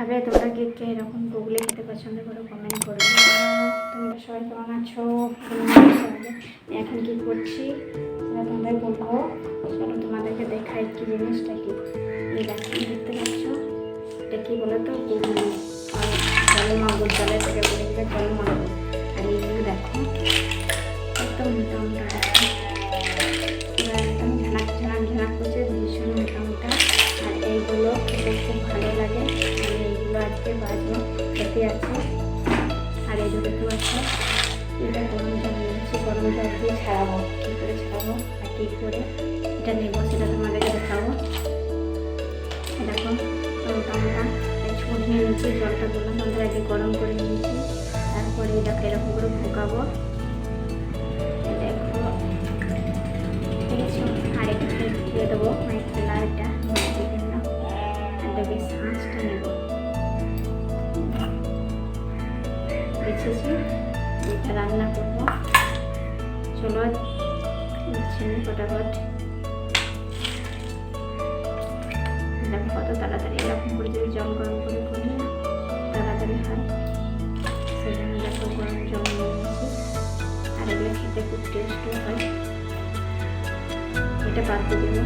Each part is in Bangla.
খাবে তোমরা কে কে এরকম গুগলে খেতে পছন্দ করো কমেন্ট করো। তোমরা সবাই কেমন আছো? আমি এখন কি করছি? সেটা তোমাদের বলব। চলো তোমাদেরকে দেখাই কি জিনিসটা কি। দেখতে পাচ্ছ? এটা কি বলো তো গুগলি জল মাগুর খেতে আছে। আর এই দুটো আছে এটা গরম জল নিয়েছি গরম জল দিয়ে ছাড়াবো। কী করে ছাড়াবো আর কী করে এটা নেব সেটা তোমাদেরকে দেখাবো। দেখো মোটা মোটা ছুঁচ নিয়েছি জলটা বললাম আমাদের আগে গরম করে নিয়েছি। তারপরে এটাকে এরকম করে দেখেছ? আর একটু দিয়ে দেবো হোয়াইট কালারটা দিয়ে দিলাম। আর দেখি শাঁসটা নেব বেছেছি এটা রান্না করব। চলো ফটাফট। দেখো কত তাড়াতাড়ি, এরকম করে যদি জল গরম করে করি তাড়াতাড়ি হয়। সেজন্য দেখো গরম জল নিয়েছি। আর এগুলো খেতে খুব টেস্টও হয়। এটা বাদ দিয়ে দেবো।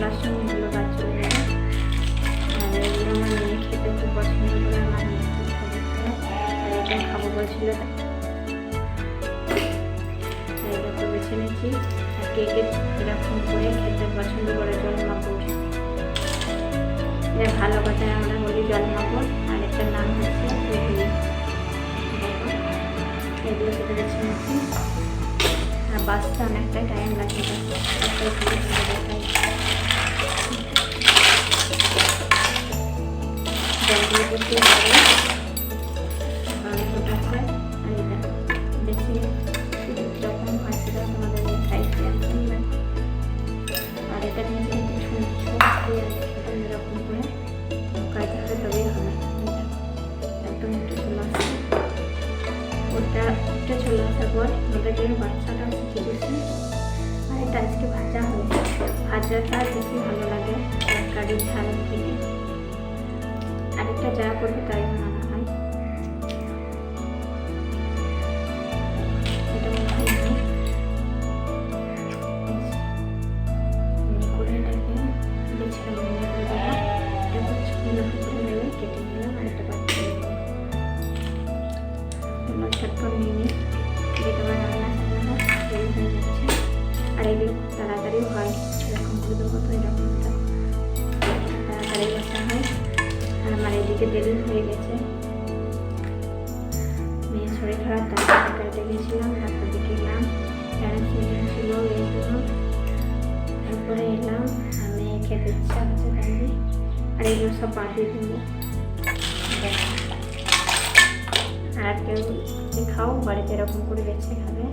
লাস্টে এটা খাব বলছিল। বেছে নিয়েছি আর কে এরকম করে খেতে পছন্দ করে জল মাপুর এটা ভালো কথা, আমরা বলি জল মাপুর আর এটার নাম হচ্ছে এগুলো খেতে বেছে নিয়েছি আর বাঁচতে অনেকটাই টাইম লাগে খুলে আছে আর এটা বেশি যখন হয় সেটা তোমাদের আর এটা ছোট এটা এরকম করে কাজে হবে তবেই একদম একটু চলে ওটা ওটা চলে আসার পর ওটাকে বাচ্চাটা শিখে আর এটা আজকে ভাজা হবে ভাজাটা বেশি ভালো লাগে খুব তাড়াতাড়ি হয়। এরকম দেবো তো এরকম তাড়াতাড়ি বসা হয়। আর আমার এদিকে দেরি হয়ে গেছে। মেয়ের শরীর খারাপ কাটে গেছিলাম ডাক্তার দিকে এলাম। প্যারেন্টস মিটিং ছিল এই জন্য। তারপরে এলাম, আর মেয়ে খেতে ইচ্ছা হচ্ছে তাই আর এগুলো সব পাঠিয়ে দেবো আর কেউ খাও? বাড়িতে এরকম করে বেছে খাবে।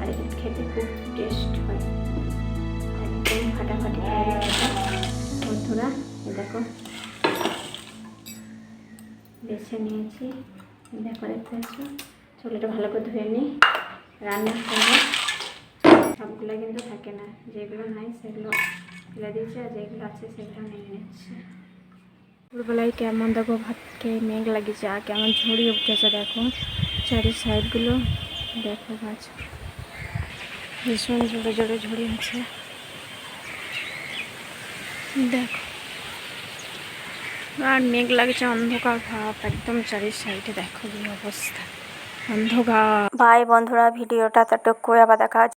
আর খেতে খুব টেস্ট। ফাটাফাটি হবে বন্ধুরা দেখো। বেছে নিয়েছি। দেখো, দেখতে পাচ্ছ? চলো ভালো করে ধুয়ে নিই। রান্না করব। সবগুলো কিন্তু থাকে না। যেগুলো নাই, সেগুলো ফেলে দিয়েছে, আর যেগুলো আছে, সেগুলো নিয়ে নিচ্ছে। দুপুরবেলায় কেমন দেখো ভাত খেয়ে মেঘ লাগিয়েছে, আর কেমন ঝুড়ি উঠেছে, দেখো। চারি সাইডগুলো দেখো, গাছ। ভীষণ জোরে জোরে ঝুড়ি আছে দেখো। আর মেঘ লাগছে, অন্ধকার ভাব, একদম চারি সাইডে দেখো অবস্থা। অন্ধকার। ভাই বন্ধুরা, ভিডিওটা ততটুকু আবার দেখা।